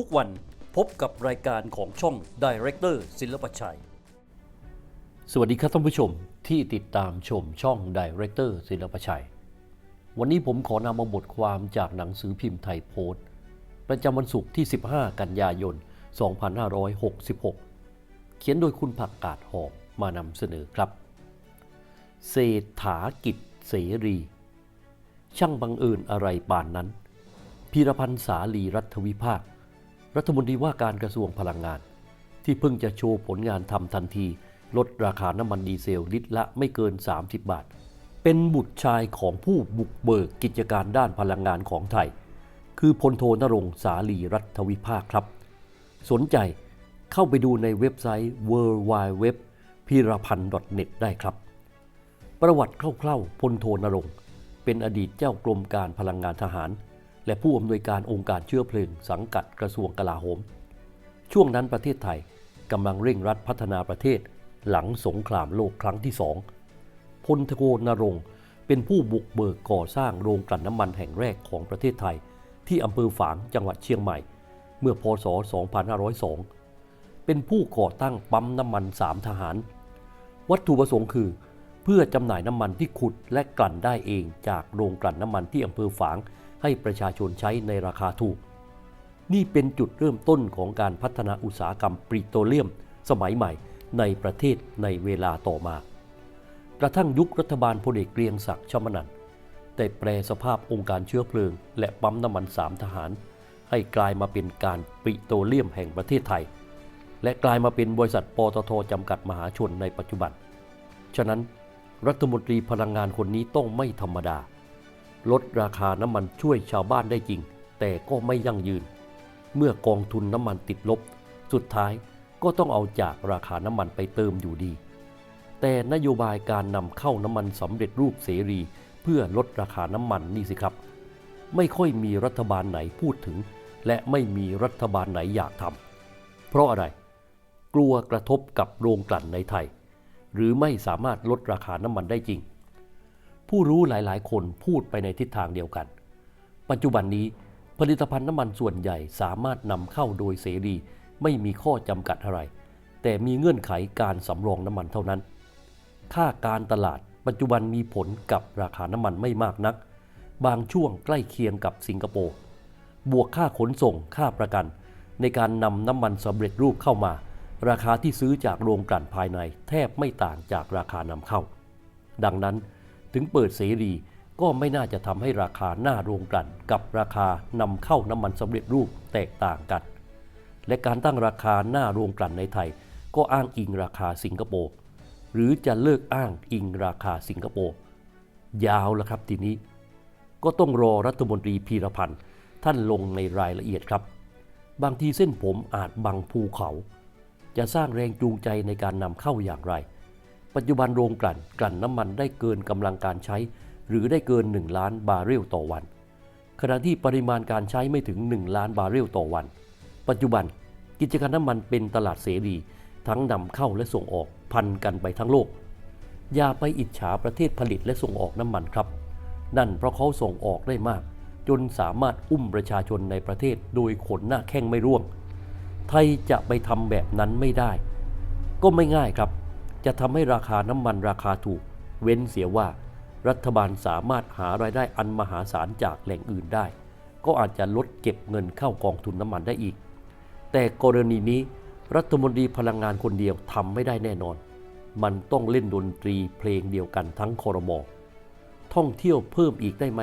ทุกวันพบกับรายการของช่อง Director ศิลปชัย สวัสดีครับท่านผู้ชมที่ติดตามชมช่อง Director ศิลปชัย วันนี้ผมขอนำมาบทความจากหนังสือพิมพ์ไทยโพสต์ ประจำวันศุกร์ที่ 15 กันยายน 2566 เขียนโดยคุณผักกาดหอมมานำเสนอครับ เศรษฐากิจเสรี ช่างบังเอิญอะไรปานนั้นพีรพันธ์สาลีรัฐวิภาค รัฐมนตรีว่าการกระทรวงพลังงาน ที่เพิ่งจะโชว์ผลงานทำทันที ลดราคาน้ำมันดีเซลลิตรละไม่เกิน 30 บาท เป็นบุตรชายของผู้บุกเบิกกิจการด้านพลังงานของไทย คือพลโทนรงสาลีรัฐวิภาคครับ สนใจเข้าไปดูในเว็บไซต์ w w w p i r a p a n n e t ได้ครับ ประวัติคร่าวๆพลโทนรงเป็นอดีตเจ้ากรมการพลังงานทหาร และผู้อำนวยการองค์การเชื้อเพลิง สังกัดกระทรวงกลาโหม ช่วงนั้นประเทศไทยกำลังเร่งรัดพัฒนาประเทศ หลังสงครามโลกครั้งที่สองพลโทนรงเป็นผู้บุกเบิกก่อสร้างโรงกลั่นน้ำมันแห่งแรกของประเทศไทย ที่อำเภอฝางจังหวัดเชียงใหม่ เมื่อพศ 2502 เป็นผู้ก่อตั้งปั๊มน้ำมันสามทหาร วัตถุประสงค์คือ เพื่อจำหน่ายน้ำมันที่ขุดและกลั่นได้เองจากโรงกลั่นน้ำมันที่อำเภอฝาง ให้ประชาชนใช้ในราคาถูก นี่เป็นจุดเริ่มต้นของการพัฒนาอุตสาหกรรมปริโตรเลียม สมัยใหม่ในประเทศในเวลาต่อมา กระทั่งยุครัฐบาลพลเอกเกรียงศักดิ์ชมนันท์ได้แปลสภาพองค์การเชื้อเพลิง และปั๊มน้ำมันสามทหาร ให้กลายมาเป็นการปริโตรเลียมแห่งประเทศไทย และกลายมาเป็นบริษัทปตทจำกัดมหาชนในปัจจุบัน ฉะนั้นรัฐมนตรีพลังงานคนนี้ต้องไม่ธรรมดา ลดราคาน้ำมันช่วยชาวบ้านได้จริง แต่ก็ไม่ยั่งยืน เมื่อกองทุนน้ำมันติดลบ สุดท้ายก็ต้องเอาจากราคาน้ำมันไปเติมอยู่ดี แต่นโยบายการนำเข้าน้ำมันสำเร็จรูปเสรี เพื่อลดราคาน้ำมันนี่สิครับ ไม่ค่อยมีรัฐบาลไหนพูดถึง และไม่มีรัฐบาลไหนอยากทำเพราะอะไร กลัวกระทบกับโรงกลั่นในไทย หรือไม่สามารถลดราคาน้ำมันได้จริง ผู้รู้หลายๆ คนพูดไปในทิศทางเดียวกัน ปัจจุบันนี้ผลิตภัณฑ์น้ำมันส่วนใหญ่สามารถนำเข้าโดยเสรี ไม่มีข้อจำกัดอะไร แต่มีเงื่อนไขการสำรองน้ำมันเท่านั้น ค่าการตลาดปัจจุบันมีผลกับราคาน้ำมันไม่มากนัก บางช่วงใกล้เคียงกับสิงคโปร์ บวกค่าขนส่งค่าประกัน ในการนำน้ำมันสำเร็จรูปเข้ามา ราคาที่ซื้อจากโรงกลั่นภายในแทบไม่ต่างจากราคานำเข้า ดังนั้น ถึงเปิดเสรีก็ไม่น่าจะทำให้ราคาหน้าโรงกลั่นกับราคานำเข้าน้ำมันสำเร็จรูปแตกต่างกัน และการตั้งราคาหน้าโรงกลั่นในไทย ก็อ้างอิงราคาสิงคโปร์หรือจะเลิกอ้างอิงราคาสิงคโปร์ยาวแล้วครับทีนี้ ก็ต้องรอรัฐมนตรีพีรพันธ์ท่านลงในรายละเอียดครับ บางทีเส้นผมอาจบังภูเขา จะสร้างแรงจูงใจในการนำเข้าอย่างไร ปัจจุบันโรงกลั่นกลั่นน้ำมันได้เกินกำลังการใช้ หรือได้เกิน 1 ล้านบาร์เรลต่อวัน ขณะที่ปริมาณการใช้ไม่ถึง 1 ล้านบาร์เรลต่อวัน ปัจจุบันกิจการน้ำมันเป็นตลาดเสรี ทั้งนำเข้าและส่งออกพันกันไปทั้งโลก อย่าไปอิจฉาประเทศผลิตและส่งออกน้ำมันครับ นั่นเพราะเขาส่งออกได้มาก จนสามารถอุ้มประชาชนในประเทศโดยขนหน้าแข้งไม่ร่วง ไทยจะไปทำแบบนั้นไม่ได้ ก็ไม่ง่ายครับ จะทำให้ราคาน้ำมันราคาถูก เว้นเสียว่า รัฐบาลสามารถหารายได้อันมหาศาลจากแหล่งอื่นได้ ก็อาจจะลดเก็บเงินเข้ากองทุนน้ำมันได้อีก แต่กรณีนี้รัฐมนตรีพลังงานคนเดียวทำไม่ได้แน่นอน มันต้องเล่นดนตรีเพลงเดียวกันทั้งคอรมอท่องเที่ยวเพิ่มอีกได้ไหม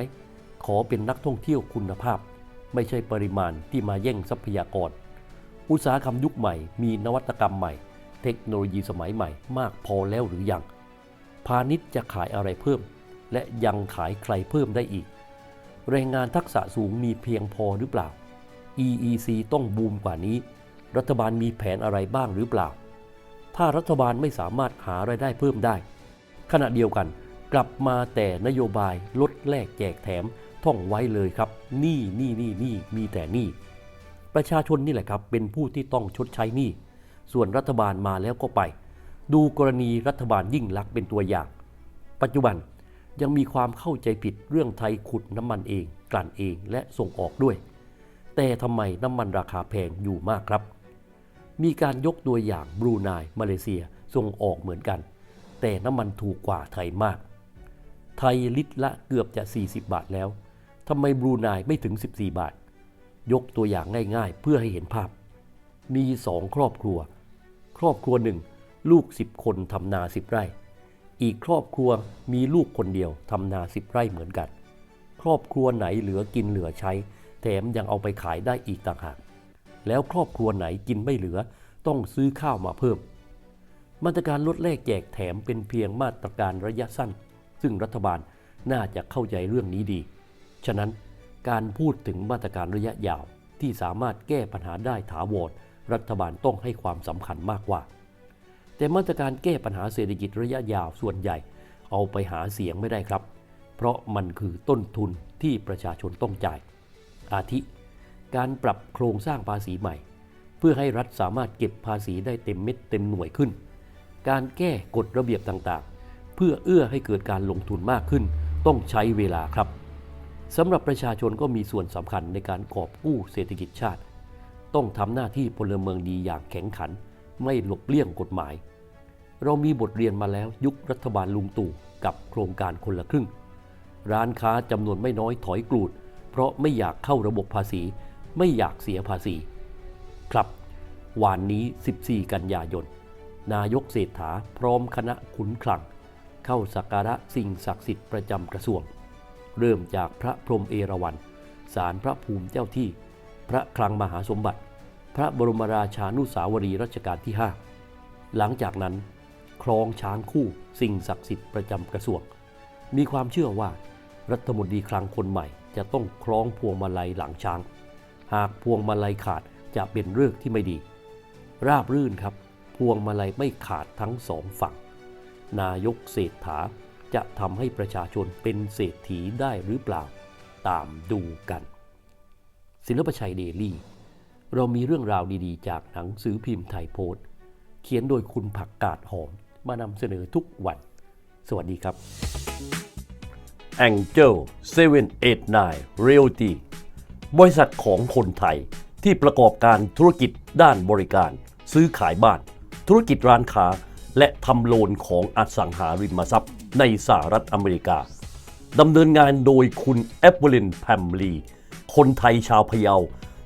ขอเป็นนักท่องเที่ยวคุณภาพ ไม่ใช่ปริมาณที่มาแย่งทรัพยากร อุตสาหกรรมยุคใหม่มีนวัตกรรมใหม่ เทคโนโลยีสมัยใหม่มากพอแล้วหรือยัง พาณิชย์จะขายอะไรเพิ่ม และยังขายใครเพิ่มได้อีก แรงงานทักษะสูงมีเพียงพอหรือเปล่า EEC ต้องบูมกว่านี้ รัฐบาลมีแผนอะไรบ้างหรือเปล่า ถ้ารัฐบาลไม่สามารถหารายได้เพิ่มได้ ขณะเดียวกันกลับมาแต่นโยบายลดแลกแจกแถมท่องไว้เลยครับหนี่นี่นี่นี่มีแต่หนี่ ประชาชนนี่แหละครับเป็นผู้ที่ต้องชดใช้หนี้ ส่วนรัฐบาลมาแล้วก็ไป ดูกรณีรัฐบาลยิ่งลักษณ์เป็นตัวอย่าง ปัจจุบันยังมีความเข้าใจผิดเรื่องไทยขุดน้ำมันเอง กลั่นเองและส่งออกด้วย แต่ทำไมน้ำมันราคาแพงอยู่มากครับ มีการยกตัวอย่างบรูไนมาเลเซียส่งออกเหมือนกัน แต่น้ำมันถูกกว่าไทยมาก ไทยลิตรละเกือบจะ 40 บาทแล้วทำไมบรูไนไม่ถึง 14 บาท ยกตัวอย่างง่ายๆ เพื่อให้เห็นภาพ มีสองครอบครัว ครอบครัวหนึ่งลูก10คนทำนา10ไร่ อีกครอบครัวมีลูกคนเดียวทำนา10ไร่เหมือนกัน ครอบครัวไหนเหลือกินเหลือใช้ แถมยังเอาไปขายได้อีกต่างหาก แล้วครอบครัวไหนกินไม่เหลือต้องซื้อข้าวมาเพิ่ม มาตรการลดแลกแจกแถมเป็นเพียงมาตรการระยะสั้น ซึ่งรัฐบาลน่าจะเข้าใจเรื่องนี้ดี ฉะนั้นการพูดถึงมาตรการระยะยาวที่สามารถแก้ปัญหาได้ถาวร รัฐบาลต้องให้ความสำคัญมากกว่า แต่มาตรการแก้ปัญหาเศรษฐกิจระยะยาวส่วนใหญ่ เอาไปหาเสียงไม่ได้ครับ เพราะมันคือต้นทุนที่ประชาชนต้องจ่าย อาทิ การปรับโครงสร้างภาษีใหม่ เพื่อให้รัฐสามารถเก็บภาษีได้เต็มเม็ดเต็มหน่วยขึ้น การแก้กฎระเบียบต่างๆ เพื่อเอื้อให้เกิดการลงทุนมากขึ้น ต้องใช้เวลาครับสำหรับประชาชนก็มีส่วนสำคัญในการกอบกู้เศรษฐกิจชาติ ต้องทำหน้าที่พลเมืองดีอย่างแข็งขัน ไม่หลบเลี่ยงกฎหมาย เรามีบทเรียนมาแล้วยุครัฐบาลลุงตู่กับโครงการคนละครึ่ง ร้านค้าจำนวนไม่น้อยถอยกรูด เพราะไม่อยากเข้าระบบภาษี ไม่อยากเสียภาษี ครับวานนี้ 14 กันยายน นายกเศรษฐาพร้อมคณะขุนคลัง เข้าสักการะสิ่งศักดิ์สิทธิ์ประจำกระทรวง เริ่มจากพระพรหมเอราวัณศาลพระภูมิเจ้าที่ พระคลังมหาสมบัติ พระบรมราชานุสาวรีรัชกาลที่ 5 หลังจากนั้นครองช้างคู่สิ่งศักดิ์สิทธิ์ประจำกระทรวง มีความเชื่อว่ารัฐมนตรีคลังคนใหม่จะต้องคล้องพวงมาลัยหลังช้าง หากพวงมาลัยขาดจะเป็นเรื่องที่ไม่ดี ราบรื่นครับ พวงมาลัยไม่ขาดทั้งสองฝั่ง นายกเศรษฐาจะทำให้ประชาชนเป็นเศรษฐีได้หรือเปล่า ตามดูกัน ศิลปชัยเดลี่ เรามีเรื่องราวดีๆ จากหนังสือพิมพ์ไทยโพสต์ เขียนโดยคุณผักกาดหอม มานำเสนอทุกวัน สวัสดีครับ Angel 789 Realty บริษัทของคนไทยที่ประกอบการธุรกิจด้านบริการ ซื้อขายบ้าน ธุรกิจร้านค้า และทำโลนของอสังหาริมทรัพย์ ในสหรัฐอเมริกาดำเนินงานโดยคุณแอปเปิลินแพมลีคนไทยชาวพะเยา